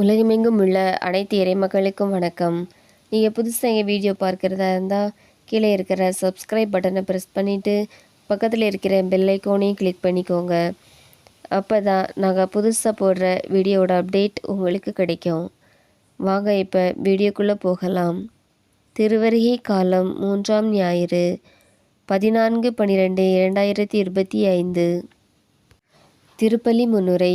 உலகமெங்கும் உள்ள அனைத்து இறைமக்களுக்கும் வணக்கம். நீங்கள் புதுசாக எங்கள் வீடியோ பார்க்குறதா இருந்தால் கீழே இருக்கிற சப்ஸ்கிரைப் பட்டனை ப்ரெஸ் பண்ணிவிட்டு பக்கத்தில் இருக்கிற பெல்லைக்கோனையும் கிளிக் பண்ணிக்கோங்க. அப்போ தான் நாங்கள் புதுசாக போடுற வீடியோவோட அப்டேட் உங்களுக்கு கிடைக்கும். வாங்க இப்போ வீடியோக்குள்ளே போகலாம். திருவருகை காலம் மூன்றாம் ஞாயிறு பதினான்கு பன்னிரெண்டு இரண்டாயிரத்தி இருபத்தி ஐந்து. திருப்பலி முன்னுரை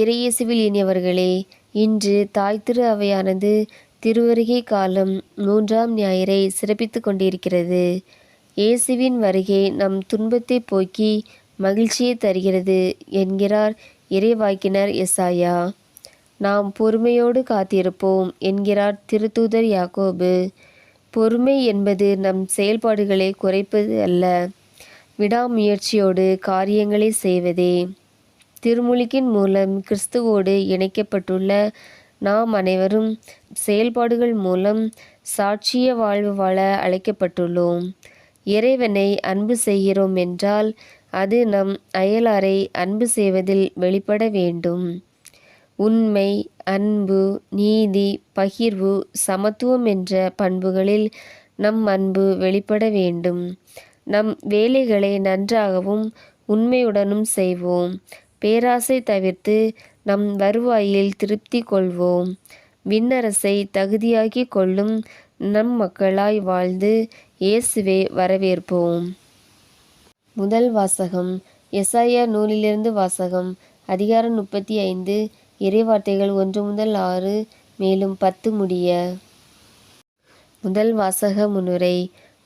இறையேசுவில் இனியவர்களே இன்று தாய் திரு அவையானது திருவருகை காலம் மூன்றாம் ஞாயிறை சிறப்பித்து கொண்டிருக்கிறது. இயேசுவின் வருகை நம் துன்பத்தை போக்கி மகிழ்ச்சியை தருகிறது என்கிறார் இறைவாக்கினர் எசாயா. நாம் பொறுமையோடு காத்திருப்போம் என்கிறார் திருத்தூதர் யாக்கோபு. பொறுமை என்பது நம் செயல்பாடுகளை குறைப்பது அல்ல. விடாமுயற்சியோடு காரியங்களை செய்வதே. திருமுழுக்கின் மூலம் கிறிஸ்துவோடு இணைக்கப்பட்டுள்ள நாம் அனைவரும் செயல்பாடுகள் மூலம் சாட்சிய வாழ்வு வாழ அழைக்கப்பட்டுள்ளோம். இறைவனை அன்பு செய்கிறோம் என்றால் அது நம் அயலாரை அன்பு செய்வதில் வெளிப்பட வேண்டும். உண்மை அன்பு நீதி பகிர்வு சமத்துவம் என்ற பண்புகளில் நம் அன்பு வெளிப்பட வேண்டும். நம் வேலைகளை நன்றாகவும் உண்மையுடனும் செய்வோம். பேராசை தவிர்த்து நம் வருவாயில் திருப்தி கொள்வோம். விண்ணரசை தகுதியாக்கி கொள்ளும் நம் மக்களாய் வாழ்ந்து இயேசுவே வரவேற்போம். முதல் வாசகம் எஸ்ஐயா நூலிலிருந்து வாசகம் அதிகாரம் முப்பத்தி ஐந்து இறைவார்த்தைகள் ஒன்று முதல் ஆறு மேலும் பத்து முடிய. முதல் வாசக முன்னுரை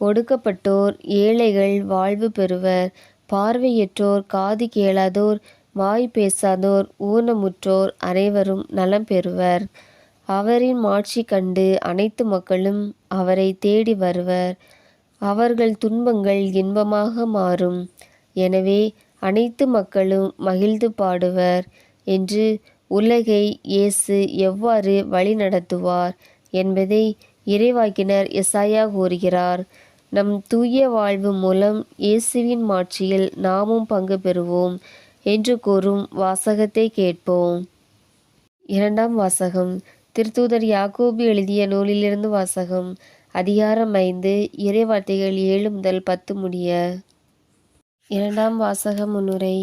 ஒடுக்கப்பட்டோர் ஏழைகள் வாழ்வு பெறுவர் பார்வையற்றோர் காது கேளாதோர் வாய் பேசாதோர் ஊனமுற்றோர் அனைவரும் நலம் பெறுவர். அவரின் மாட்சி கண்டு அனைத்து மக்களும் அவரை தேடி வருவர். அவர்கள் துன்பங்கள் இன்பமாக மாறும். எனவே அனைத்து மக்களும் மகிழ்ந்து பாடுவர் என்று உலகை இயேசு எவ்வாறு வழிநடத்துவார் என்பதை இறைவாக்கினர் எசாயா கூறுகிறார். நம் தூய வாழ்வு மூலம் இயேசுவின் மாட்சியில் நாமும் பங்கு பெறுவோம். என்று கூறும் வாசகத்தை கேட்போம். இரண்டாம் வாசகம். திருத்தூதர் யாக்கோபு எழுதிய நூலிலிருந்து வாசகம். அதிகாரம் ஐந்து இறைவார்த்தைகள் ஏழு முதல் பத்து முடிய. இரண்டாம் வாசக முன்னுரை.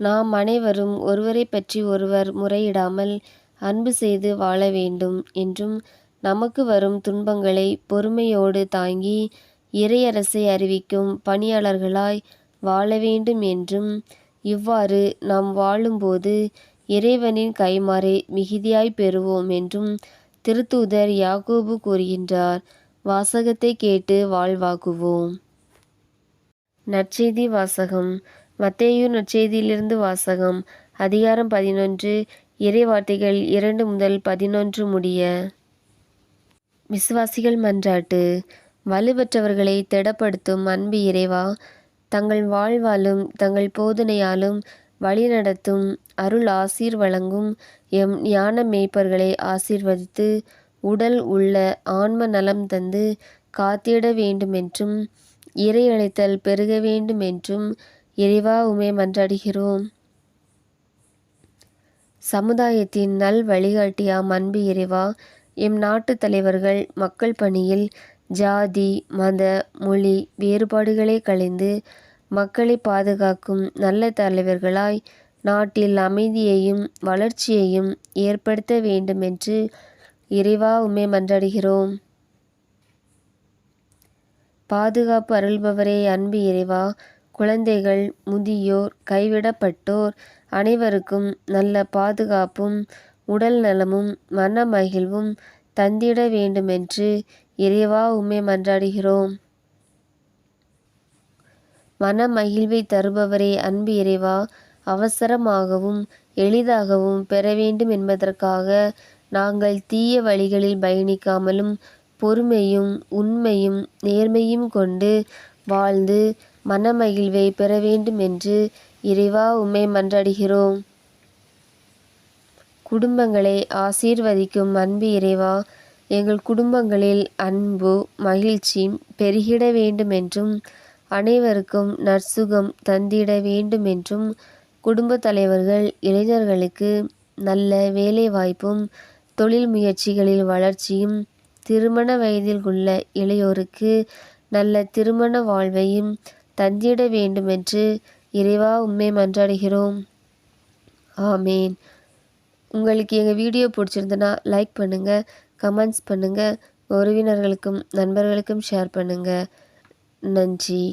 நாம் அனைவரும் ஒருவரை பற்றி ஒருவர் முறையிடாமல் அன்பு செய்து வாழ வேண்டும் என்றும் நமக்கு வரும் துன்பங்களை பொறுமையோடு தாங்கி இறையரசை அறிவிக்கும் பணியாளர்களாய் வாழ வேண்டும் என்றும் இவ்வாறு நாம் வாழும்போது இறைவனின் கைமாறை மிகுதியாய் பெறுவோம் என்றும் திருத்தூதர் யாகோபு கூறுகின்றார். வாசகத்தை கேட்டு வாழ்வாக்குவோம். நற்செய்தி வாசகம். மத்தேயு நற்செய்தியிலிருந்து வாசகம். அதிகாரம் பதினொன்று. இறைவார்த்தைகள் இரண்டு முதல் பதினொன்று முடிய. விசுவாசிகள் மன்றாட்டு. வலுவற்றவர்களை திடப்படுத்தும் அன்பு இறைவா தங்கள் வாழ்வாலும் தங்கள் போதனையாலும் வழிநடத்தும் அருள் ஆசீர் வழங்கும் எம் ஞான மேய்ப்பர்களை ஆசீர்வதித்து உடல் உள்ள ஆன்ம நலம் தந்து காத்திட வேண்டுமென்றும் இறையழைத்தல் பெருக வேண்டுமென்றும் இறைவா உமே மன்றாடுகிறோம். சமுதாயத்தின் நல் வழிகாட்டியாம் அன்பு இறைவா எம் நாட்டு தலைவர்கள் மக்கள் பணியில் ஜாதி மத மொழி வேறுபாடுகளை களைந்து மக்களை பாதுகாக்கும் நல்ல தலைவர்களாய் நாட்டில் அமைதியையும் வளர்ச்சியையும் ஏற்படுத்த வேண்டுமென்று இறைவா உம்மை மன்றாடுகிறோம். பாதுகாப்பு அருள்பவரே அன்பு இறைவா குழந்தைகள் முதியோர் கைவிடப்பட்டோர் அனைவருக்கும் நல்ல பாதுகாப்பும் உடல் நலமும் மன மகிழ்வும் தந்திட வேண்டுமென்று இறைவா உம்மை மன்றாடுகிறோம். மன மகிழ்வை தருபவரே அன்பு இறைவா அவசரமாகவும் எளிதாகவும் பெற வேண்டும் என்பதற்காக நாங்கள் தீய வழிகளில் பயணிக்காமலும் பொறுமையும் உண்மையும் நேர்மையும் கொண்டு வாழ்ந்து மனமகிழ்வை பெற வேண்டும் என்று இறைவா உம்மை மன்றாடுகிறோம். குடும்பங்களை ஆசீர்வதிக்கும் அன்பு இறைவா எங்கள் குடும்பங்களில் அன்பு மகிழ்ச்சி பெருகிட வேண்டுமென்றும் அனைவருக்கும் நற்சுகம் தந்திட வேண்டுமென்றும் குடும்ப தலைவர்கள் இளைஞர்களுக்கு நல்ல வேலைவாய்ப்பும் தொழில் முயற்சிகளில் வளர்ச்சியும் திருமண வயதில் உள்ள இளையோருக்கு நல்ல திருமண வாழ்வையும் தந்திட வேண்டுமென்று இறைவா உண்மை மன்றாடுகிறோம். ஆமேன். உங்களுக்கு எங்கள் வீடியோ பிடிச்சிருந்துன்னா லைக் பண்ணுங்கள் கமெண்ட்ஸ் பண்ணுங்கள் உறவினர்களுக்கும் நண்பர்களுக்கும் ஷேர் பண்ணுங்கள் நன்றி.